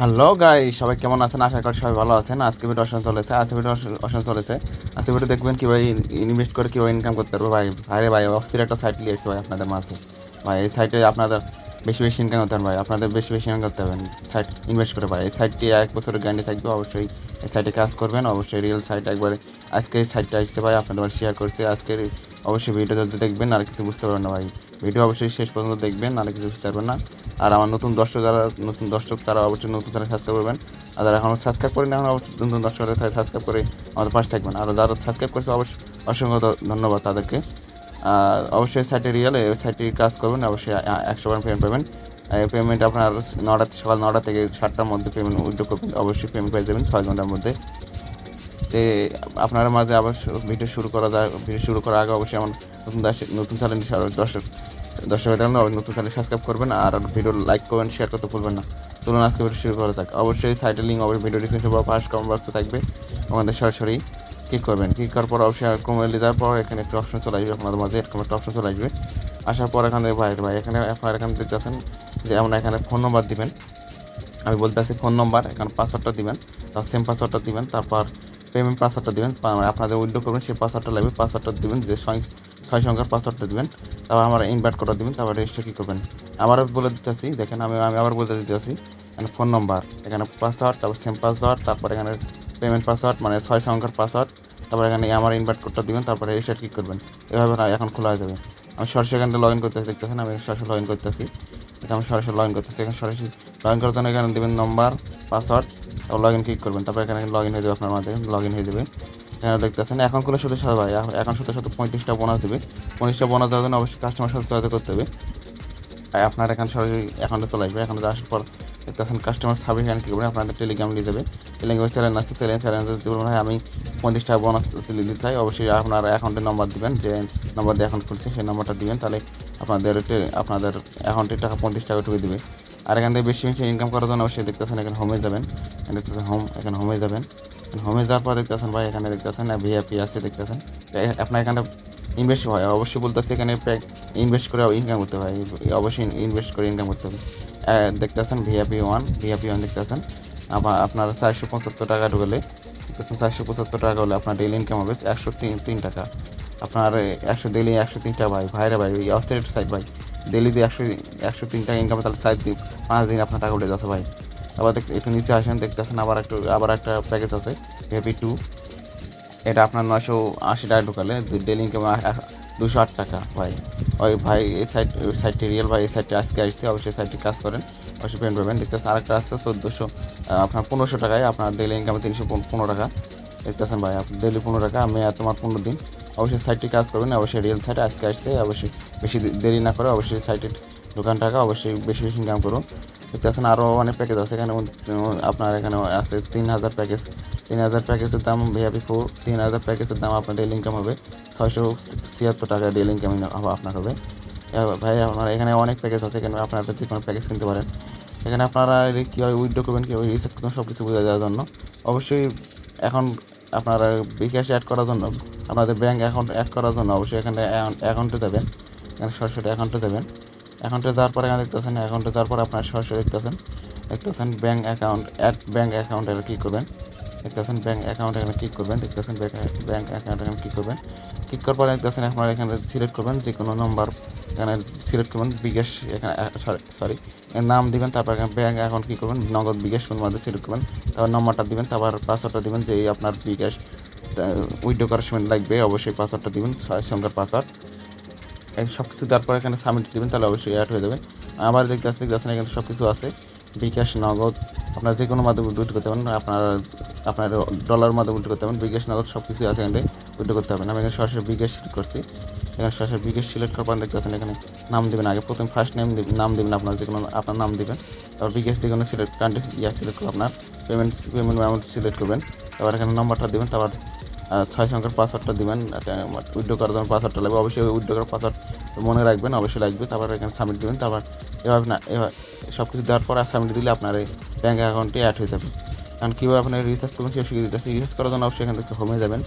Hello guy সবাই কেমন আছেন? আশা করি সবাই ভালো আছেন। আজকে ভিডিও অসন চলেছে। আজকে ভিডিও অসন চলেছে। আজকে ভিডিও দেখবেন কীভাবে ইনভেস্ট করে কীভাবে ইনকাম করতে পারব। ভাই ভাইরে ভাই, অস্থির একটা সাইট নিয়ে এসেছে ভাই আপনাদের মাঝে। ভাই, এই সাইটে আপনাদের বেশি বেশি ইনকাম করতে হবে ভাই। আপনাদের বেশি বেশি ইনকাম করতে হবে। সাইট ইনভেস্ট করে ভাই। এই সাইটটি এক বছরের গ্যারান্টি থাকবে, অবশ্যই। এই সাইটে কাজ করবেন, অবশ্যই রিয়েল সাইট একবারে আজকে এই সাইটটা আসছে ভাই, আপনাদের শেয়ার করছে। আজকের অবশ্যই ভিডিও দেখবেন, আর কিছু বুঝতে পারবেন না ভাই। ভিডিও অবশ্যই শেষ পর্যন্ত দেখবেন, আর কিছু বুঝতে পারবেন না। আর আমার নতুন দর্শক যারা, নতুন দর্শক তারা অবশ্যই নতুন চ্যানেল সাবস্ক্রাইব করবেন। আর যারা এখনও সাবস্ক্রাইব করেন এখন অবশ্যই নতুন দর্শক সাবস্ক্রাইব করে আমাদের পাশে থাকবেন। আর যারা সাবস্ক্রাইব করেছে, অবশ্যই অসংখ্য ধন্যবাদ তাদেরকে। আর অবশ্যই সাইটে রিয়েল এই কাজ করবেন, অবশ্যই একশো বার পেমেন্ট পাবেন। পেমেন্ট আপনার নটা সকাল নটা থেকে সাতটার মধ্যে পেমেন্ট উইথড্র করবেন, অবশ্যই পেমেন্ট পেয়ে যাবেন ছয় ঘণ্টার মধ্যে। তে আপনার মাঝে আবার ভিডিও শুরু করা যায় ভিডিও শুরু করার আগে অবশ্যই আমার নতুন নতুন চ্যানেল দর্শক দর্শক দেখবেন নতুন চ্যানেল সাবস্ক্রাইব করবেন আর ভিডিও লাইক করবেন শেয়ার করতে ভুলবেন না। চলুন আজকে ভিডিও শুরু করা যাক। অবশ্যই সাইটের লিঙ্ক অবশ্যই ভিডিও ডিসক্রিপশন বা ফার্স্ট কমেন্ট বক্সে থাকবে। আমাদের সরাসরি ক্লিক করবেন। ক্লিক করার পর অবশ্যই কমে যাওয়ার পর এখানে একটা অপশন চলে আসবে আপনাদের মাঝে, এরকম একটা অপশন চলে আসবে। আসার পর এখানে ভাই ভাই, এখানে আপনার এখানে দেখতেছেন যে আমরা এখানে ফোন নম্বর দিবেন। আমি বলতে আছি ফোন নম্বর এখানে পাসওয়ার্ডটা দিবেন, তার সেম পাসওয়ার্ডটা দিবেন, তারপর পেমেন্ট পাসওয়ার্ডটা দিবেন আপনাদের উইন্ডো করবেন, সেই পাসওয়ার্ডটা লাগবে পাসওয়ার্ডটা দিবেন, যে ছয় সংখ্যার পাসওয়ার্ডটা দিবেন, তারপর আমার ইনভাইট করে দিবেন, তারপর রেজিস্টার কী করবেন। আবারও বলে দিতেছি, দেখেন আমি আমি আবার বলতে দিতেছি, এখানে ফোন নম্বর এখানে পাসওয়ার্ড তারপর সেম পাসওয়ার্ড তারপর এখানে পেমেন্ট পাসওয়ার্ড মানে ছয় সংখ্যার পাসওয়ার্ড তারপর এখানে আমার ইনভাইট কোডটা দিবেন, তারপরে রেজিস্টার কী করবেন। এভাবে এখন খোলা হয়ে যাবে। আমি সরাসরি এখানে লগ ইন করতেছি, দেখতেছেন আমি সরাসরি লগ ইন করতেছি। এখানে আমি সরাসরি লগ ইন করতেছি, এখানে সরাসরি লগ ইন করার জন্য এখানে দেবেন নম্বর পাসওয়ার্ড তারপর লগ ইন ক্লিক করবেন, তারপর এখানে লগ ইন হয়ে যাবে আপনার মাধ্যমে লগ ইন হয়ে যাবে। এখানে দেখতেছেন। এখন খুলে শুধু সাথে ভাই এখন শুধু সাথে পঁয়ত্রিশটা বোনাস দেবে। পঁয়ত্রিশটা বোনাস দেওয়ার জন্য অবশ্যই কাস্টমার সাথে যোগাযোগ করতে হবে। আপনার এখানে সরাসরি অ্যাকাউন্টে চলে আসবে। অ্যাকাউন্টে আসার পর দেখতেছেন কাস্টমার সার্ভিস এখানে কী করবেন? আপনাদের টেলিগ্রাম নিয়ে যাবে। টেলিগ্রামে চ্যানেল আছে চ্যানেল চ্যানেল বলবেন ভাই আমি পঁয়ত্রিশটা বোনাস দিতে চাই। অবশ্যই আপনার অ্যাকাউন্টের নম্বর দিবেন। যে নম্বর দিয়ে অ্যাকাউন্ট খুলছে, সেই নম্বরটা দিবেন। তাহলে আপনাদের আপনাদের অ্যাকাউন্টের টাকা পঁয়ত্রিশ টাকা ঢুকে দিবে। আর এখান থেকে বেশি বেশি ইনকাম করার জন্য অবশ্যই দেখতেছেন, এখানে হোমে যাবেন। দেখতেছেন হোম এখানে হোমে যাবেন। হোমে যাওয়ার পর দেখতেছেন ভাই, এখানে দেখতেছেন ভিআইপি আছে দেখতেছেন। আপনার এখানে ইনভেস্ট হয়, অবশ্যই বলতেছে এখানে ইনভেস্ট করে ইনকাম করতে হয় অবশ্যই ইনভেস্ট করে ইনকাম করতে হবে। দেখতেছেন ভিআইপি ওয়ান ভিআইপি ওয়ান দেখতেছেন। আবার আপনার চারশো পঁচাত্তর টাকা ঢুকলে, দেখতেছেন চারশো পঁচাত্তর টাকা হলে আপনার ডেলি ইনকাম হবে একশো তিন তিন টাকা। আপনার একশো ডেলি একশো তিন টাকা ভাই, ভাইরা ভাই অস্ট্রেলিয়ার সাইড ভাই। ডেলিতে একশো একশো তিন টাকা ইনকাম তাহলে সাইড দিন পাঁচ দিন আপনার টাকা উঠে যাচ্ছে ভাই। আবার একটু নিচে আসেন, দেখতেছেন আবার একটু আবার একটা প্যাকেজ আছে ভিআইপি টু এটা আপনার নশো আশি টাকা ঢুকালে ডেলি ইনকাম দুশো আট টাকা, ভাই। ওই ভাই এই সাইড সাইডটি রিয়েল ভাই, এই সাইডটি আজকে আসছে অবশ্যই সাইডটি কাজ করেন, অবশ্যই পেমেন্ট পাবেন। দেখতেছেন আরেকটা আসছে চোদ্দোশো আপনার পনেরোশো টাকায় আপনার ডেলি ইনকামে তিনশো পনেরো টাকা। দেখতেছেন ভাই আপনার ডেলি পনেরো টাকা, আমি তোমার পনেরো দিন। অবশ্যই সাইটটি কাজ করবেন, অবশ্যই রিয়েল সাইট আজকে আসছে, অবশ্যই বেশি দেরি না করে অবশ্যই সাইটের দোকান টাকা অবশ্যই বেশি বেশি ইনকাম করুন। দেখতেছেন আরও অনেক প্যাকেজ আছে এখানে, আপনার এখানে আছে তিন হাজার প্যাকেজ তিন হাজার প্যাকেজের দাম ভিআপি ফোর তিন হাজার প্যাকেজের দাম আপনার ডেলি ইনকাম হবে। ছয়শো ছিয়াত্তর টাকা ডেলি ইনকাম আপনার হবে। ভাই আপনার এখানে অনেক প্যাকেজ আছে, এখানে আপনারা যে কোনো প্যাকেজ কিনতে পারেন। এখানে আপনারা কীভাবে উইথড্র করবেন, কীভাবে রিসেট করবেন সব কিছু বোঝা যাওয়ার জন্য। অবশ্যই এখন আপনারা বিকাশ অ্যাড করার জন্য, আপনাদের ব্যাঙ্ক অ্যাকাউন্ট অ্যাড করার জন্য অবশ্যই এখানে অ্যাকাউন্টে যাবেন। এখানে সরাসরি অ্যাকাউন্টে যাবেন। অ্যাকাউন্টে যাওয়ার পরে এখানে দেখতেছেন, অ্যাকাউন্টে যাওয়ার পর আপনার সরাসরি দেখতেছেন দেখতেছেন bank account, add bank account এটা কী করবেন। দেখতেছেন ব্যাঙ্ক অ্যাকাউন্ট এখানে ক্লিক করবেন, দেখতেছেন ব্যাঙ্ক অ্যাকাউন্ট এখানে ক্লিক করবেন। ক্লিক করার পরে দেখতেছেন আপনারা এখানে সিলেক্ট করবেন যে কোনো নম্বর এখানে সিলেক্ট করবেন, বিকাশ এখানে সরি সরি নাম দিবেন, তারপর এখানে ব্যাঙ্ক অ্যাকাউন্ট কী করবেন, নগদ বিকাশ মধ্যে সিলেক্ট করবেন, তারপর নম্বরটা দিবেন, তারপর পাসওয়ার্ডটা দিবেন, যে আপনার বিকাশ উইড্রো করার সময় লাগবে, অবশ্যই পাসওয়ার্ডটা দিবেন, ছয় সংখ্যার পাসওয়ার্ড সব কিছু দেওয়ার পর এখানে সাবমিট দিবেন, তাহলে অবশ্যই অ্যাড হয়ে যাবে। আবার দেখতে আসলে আসলে এখানে সব কিছু আছে। বিকাশ, নগদ, আপনার যে কোনো মাধ্যমে উইড্রো করতে পারেন, আপনার আপনার ডলার মাধ্যমে উইড্রো করতে পারেন, বিকাশ, নগদ সব কিছু আছে এখানে উইড্রো করতে হবে আমি এখানে সরাসরি বিকাশ সিলেক্ট করছি। এখানে সরাসরি বিকাশ সিলেক্ট করার পর দেখতে এখানে নাম দেবেন আগে। প্রথম ফার্স্ট নেম নাম দেবেন আপনার যে কোনো, আপনার নাম দেবেন। তারপর বিকাশ যে কোনো সিলেক্ট কান্ট্রি ইয়া সিলেক্ট করে আপনার। পেমেন্ট পেমেন্ট অ্যামাউন্ট সিলেক্ট করবেন। তারপর এখানে নাম্বারটা দেবেন, তারপর ছয় সংখ্যার পাসওয়ার্ডটা দিবেন উইড্রো করার জন্য পাসওয়ার্ডটা লাগবে। অবশ্যই উইড্রো করার পাসওয়ার্ড মনে রাখবেন, অবশ্যই লাগবে তারপর এখানে সাবমিট দেবেন, তারপর এভাবে না সব কিছু দেওয়ার পর সাবমিট দিলে আপনার এই ব্যাঙ্ক অ্যাকাউন্টে অ্যাড হয়ে যাবে। কারণ কীভাবে আপনার রিচার্জ করবেন সেটা শিখে দিতেছে। রিচার্জ করার জন্য অবশ্যই এখান থেকে হোমে যাবেন,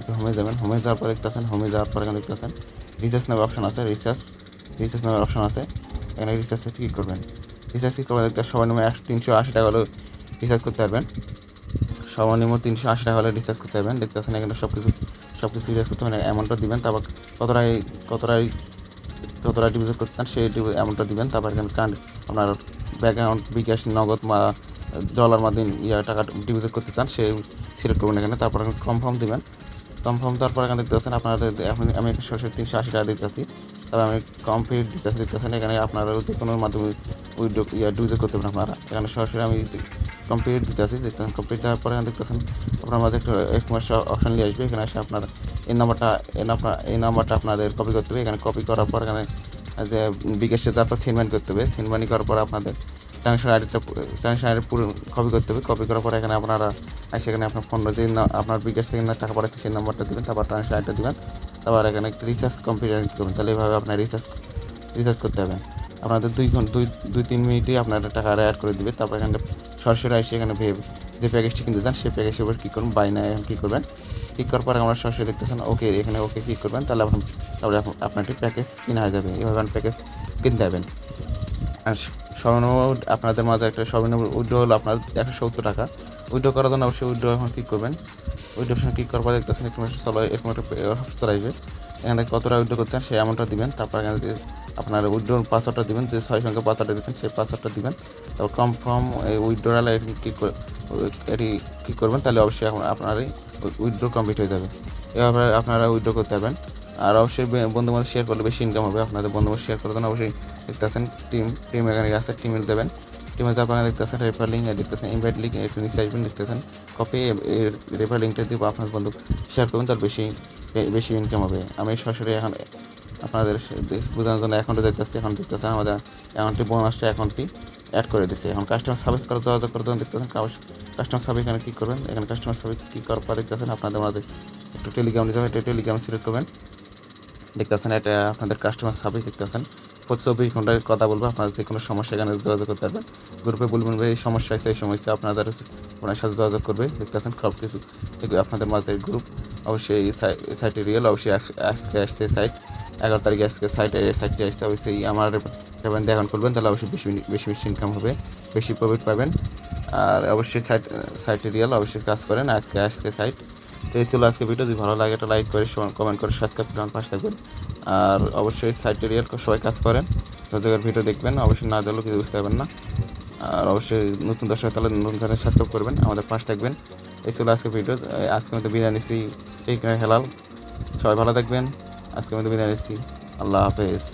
একটু হোমে যাবেন। হোমে যাওয়ার পর দেখতেছেন হোমে যাওয়ার পর এখানে দেখতেছেন রিচার্জ নামে অপশন আছে রিচার্জ রিচার্জ নামের অপশন আছে। এখানে রিচার্জে ক্লিক করবেন। রিচার্জ কি করবেন, দেখতে সর্বনিম্ন একশো তিনশো আশি টাকা হলেও রিচার্জ করতে পারবেন। সর্বনিম্ন তিনশো আশি টাকা হলে রিচার্জ করতে পারবেন। দেখতে পাচ্ছেন এখানে সব কিছু সব কিছু রিচার্জ করতে হবে অ্যামাউন্টটা দিবেন। তারপর কতটাই কতটাই, কতটা ডিপোজিট করতে চান সেই অ্যামাউন্টটা দিবেন। তারপর এখানে কারেন্ট আপনার ব্যাঙ্ক অ্যাকাউন্ট বিকাশ, নগদ বা ডলার মাধ্যমে ইয়া টাকা ডিপোজিট করতে চান, সেই সিলেক্ট করবেন এখানে। তারপর এখানে কনফার্ম দিবেন। কনফার্ম তারপর এখানে দেখতে পাচ্ছেন আপনাদের এখন আমি সরাসরি তিনশো আশি টাকা দিতে আছি তবে আমি কমপ্লিট দিতেছি দিতেছেন এখানে আপনারা যে কোনো মাধ্যমে উইডো ইয়া ডিপোজিট করতে পারেন আপনারা। এখানে সরাসরি আমি কমপ্লিট দিতেছি দেখতেছেন কমপ্লিট দেওয়ার পরে দেখতেছেন আপনার মাঝে একটা এক মাস অপশান নিয়ে আসবে, এখানে এসে আপনার এই নাম্বারটা এই নাম্বার এই নাম্বারটা আপনাদের কপি করতে হবে, এখানে কপি করার পর এখানে যে বিকাশে তারপর সিনমানি করতে হবে সিনমানি করার পর আপনাদের ট্রানসাকশন আইডিটা ট্রানসাকশন আইডি পুরো কপি করতে হবে কপি করার পর এখানে আপনারা সেখানে আপনার ফোন যে না- আপনার বিকাশ থেকে না টাকা পাঠাচ্ছে সেই নাম্বারটা দেবেন, তারপর ট্রানসাকশন আইডিটা দেবেন, তারপর এখানে রিচার্জ কমপ্লিট করবেন, তাহলে এইভাবে আপনার রিচার্জ রিচার্জ করতে হবে। আপনাদের দুই ঘণ্টা দুই দুই, তিন মিনিটেই আপনার টাকা অ্যাড করে দিবে, তারপর এখানে সরাসরি এসে এখানে ভেবে, যে প্যাকেজটি কিনতে চান, সেই প্যাকেজের উপর কী করুন বাই না এখন কী করবেন। ক্লিক করার পর আমরা সরাসরি দেখতেছেন ওকে এখানে ওকে ক্লিক করবেন, তাহলে আপনার তাহলে আপ- আপনার একটি প্যাকেজ কেনা হয়ে যাবে। এভাবে প্যাকেজ কিনতে পারবেন। আর স- সর্বনিম্ন আপনাদের মাঝে একটা সর্বনিম্ন উইড্রো হলো আপনার একশো সত্তর টাকা। উইড্রো করার জন্য অবশ্যই উইড্রো এখন ক্লিক করবেন। উইড্রো ক্লিক করার পর দেখতেছেন একটু চলো এরকম একটা চলে আসবে। এখানে কতটা উইড্রো করছেন সেই অ্যামাউন্টটা দিবেন। তারপর এখানে যে আপনার উইড্রোর পাসওয়ার্ডটা দিবেন, যে ছয় সংখ্যা পাসওয়ার্ডটা দিচ্ছেন সেই পাসওয়ার্ডটা দিবেন। তারপর কনফার্ম উইড্রোয়াল এটি ক্লিক করে, এটি ক্লিক করবেন, তাহলে অবশ্যই আপনার উইড্রো কমপ্লিট হয়ে যাবে। এভাবে আপনারা উইড্রো করতে পারবেন। আর অবশ্যই বন্ধু বান্ধব শেয়ার করলে বেশি ইনকাম হবে। আপনাদের বন্ধু বান্ধব শেয়ার করে দেন অবশ্যই দেখতে পাচ্ছেন টিম টিম এখানে আছে টিমে দেবেন। টিমে যাওয়ার পরে দেখতে পাচ্ছেন রেফার লিঙ্ক দেখতেছেন ইনভাইট লিঙ্ক একটু নিচে আসবেন, দেখতেছেন। কপি রেফার লিঙ্কটা দিব, আপনার বন্ধু শেয়ার করবেন, তার বেশি বেশি ইনকাম হবে। আমি সরাসরি এখন আপনাদের বোঝানোর জন্য অ্যাকাউন্টে দেখতেছি এখন দেখতেছেন আমাদের অ্যাকাউন্টটি বোনাসটা অ্যাকাউন্টটি অ্যাড করে দিচ্ছে এখন কাস্টমার সার্ভিস করে যোগাযোগ করে যখন দেখতেছেন কাস্টমার সার্ভিস এখানে কী করবেন? এখানে কাস্টমার সার্ভিস কী করার পর দেখতেছেন আপনাদের মাঝে একটু টেলিগ্রাম নিতে হবে টেলিগ্রাম সিলেক্ট করবেন। দেখতেছেন এটা আপনাদের কাস্টমার সার্ভিস দেখতেছেন। প্রতি চব্বিশ ঘন্টায় কথা বলব আপনাদের যে কোনো সমস্যা এখানে যোগাযোগ করতে পারবেন। গ্রুপে বলবেন এই সমস্যা আছে এই সমস্যা আপনাদের ওনার সাথে যোগাযোগ করবে। দেখতেছেন সব কিছু আপনাদের মাঝে গ্রুপ অবশ্যই এই সাইটে রিয়েল অবশ্যই আজ- আজকে আসছে সাইট এগারো তারিখে আজকে সাইটে এই সাইটটি আসছে। অবশ্যই আমার সেভেন এখন করবেন তাহলে অবশ্যই বেশি বেশি বেশি ইনকাম হবে, বেশি প্রফিট পাবেন। আর অবশ্যই সাইট সাইটে রিয়েল অবশ্যই কাজ করেন, আজকে আজকে সাইট তো এই ছিল আজকে ভিডিও যদি ভালো লাগে, একটা লাইক করে কমেন্ট করে সাবস্ক্রাইব করে, আমার পাশে থাকবেন। আর অবশ্যই সাইটে রিয়েল সবাই কাজ করেন। রোজগার ভিডিও দেখবেন, অবশ্যই না দিলেও কিছু বুঝতে পারবেন না। আর অবশ্যই নতুন দর্শক, তাহলে নতুন ধরনের সাবস্ক্রাইব করবেন, আমাদের পাশে থাকবেন। এই ছিল আজকে ভিডিও আজকে মধ্যে বিরিয়ানি ঠিক হেলাল। সবাই ভালো থাকবেন। আজকে মধ্যে বিদায় নিচ্ছি। আল্লাহ হাফেজ।